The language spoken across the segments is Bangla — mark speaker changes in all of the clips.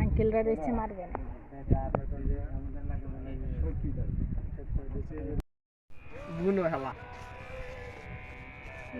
Speaker 1: আঙ্কেলরা রয়েছে মারবে না।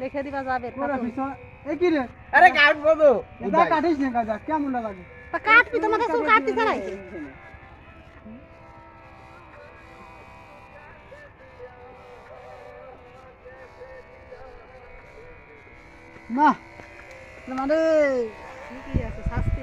Speaker 1: লিখে দিবা যাবে
Speaker 2: ওরা পিছনে এ কি রে?
Speaker 3: আরে কাটবো তো।
Speaker 2: এটা কাটিস না কাজা কেমন লাগে।
Speaker 1: কাটবি তোমাকে চুল কাটতে চালাইছে
Speaker 2: না। মানে
Speaker 1: কি আছে? শাস্তি।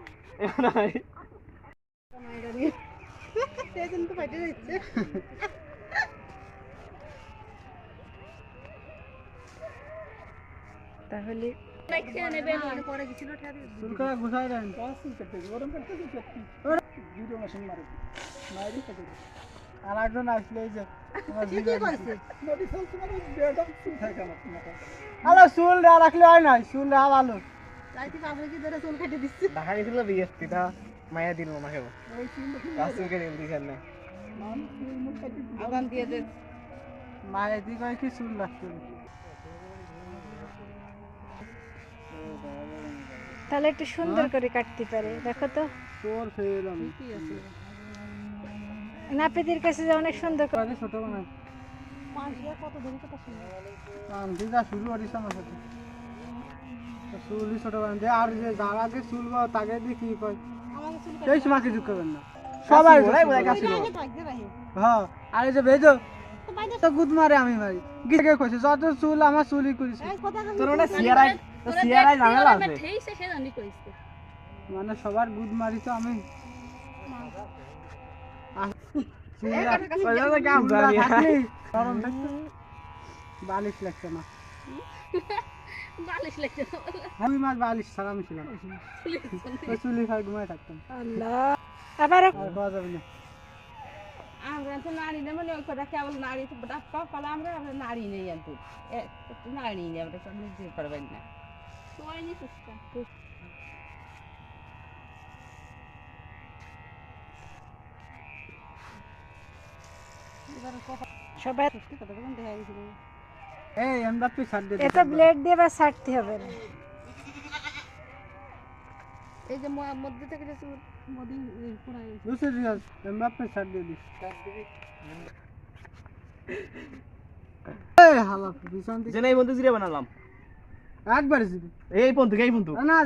Speaker 1: তাহলে
Speaker 2: আর একজন আসলে যে হ্যালো চুল রাখলে হয় নাই চুল না ভালো।
Speaker 1: কি ধরে চুল কেটে দিচ্ছে
Speaker 3: মায়া দিল না
Speaker 1: দিয়ে দে।
Speaker 2: কয় কি চুল রাখতে
Speaker 1: তাহলে একটু সুন্দর করে কাটতে পারে দেখো তো।
Speaker 2: তোর ফেল আমি।
Speaker 1: নাপিতের কাছে যে অনেক সুন্দর করে
Speaker 2: আগে ছোট বানাই
Speaker 1: কত দিন কত
Speaker 2: আমি শুরু করিস আমার সাথে। তো চুলই ছোট দে। আর যে যার আগে চুল বা তাকে দিয়ে কি কয়?
Speaker 1: চুল
Speaker 2: সেই সময় কিছু করবেন না। সবাই
Speaker 3: ওরাই বোধহয় কাছিল
Speaker 2: হ্যাঁ আর এই যে ভেজো তো গুদ মারে আমি মারি গিয়ে কইছে যত চুল আমার চুলই
Speaker 3: তোর ওটা সিআরআই তো সিআরআই ঝামেলা আছে।
Speaker 2: মানে সবার গুদ মারি তো আমি।
Speaker 3: যে
Speaker 2: থাকতো। বালিশ লাগছে না আমি মাছ বালিশ ছাড়া আমি ছিলাম। চুলি খাই ঘুমাই থাকতাম।
Speaker 1: আবার
Speaker 2: আর খাওয়া যাবে না।
Speaker 4: আমরা তো নারী না মানে ওই কথা কেবল নারী তো ডাক্কা আমরা আমরা নারী নেই কিন্তু একটু নারী নেই আমরা সব বুঝতে পারবেন না।
Speaker 1: সবাই
Speaker 2: এই এমদা তুই ছাড় দে
Speaker 1: এটা ব্লেড দিয়ে বা ছাড়তে হবে না।
Speaker 4: এই যে ম- মধ্যে থেকে যে মোদি পুরাই
Speaker 2: দুসে রিয়াজ এমদা তুই ছাড় দিয়ে দিস এই হালা পিছন দিকে
Speaker 3: যেন এই বন্ধু জিরে বানালাম।
Speaker 2: একবার জিরে।
Speaker 3: এই বন্ধু এই বন্ধু।
Speaker 2: না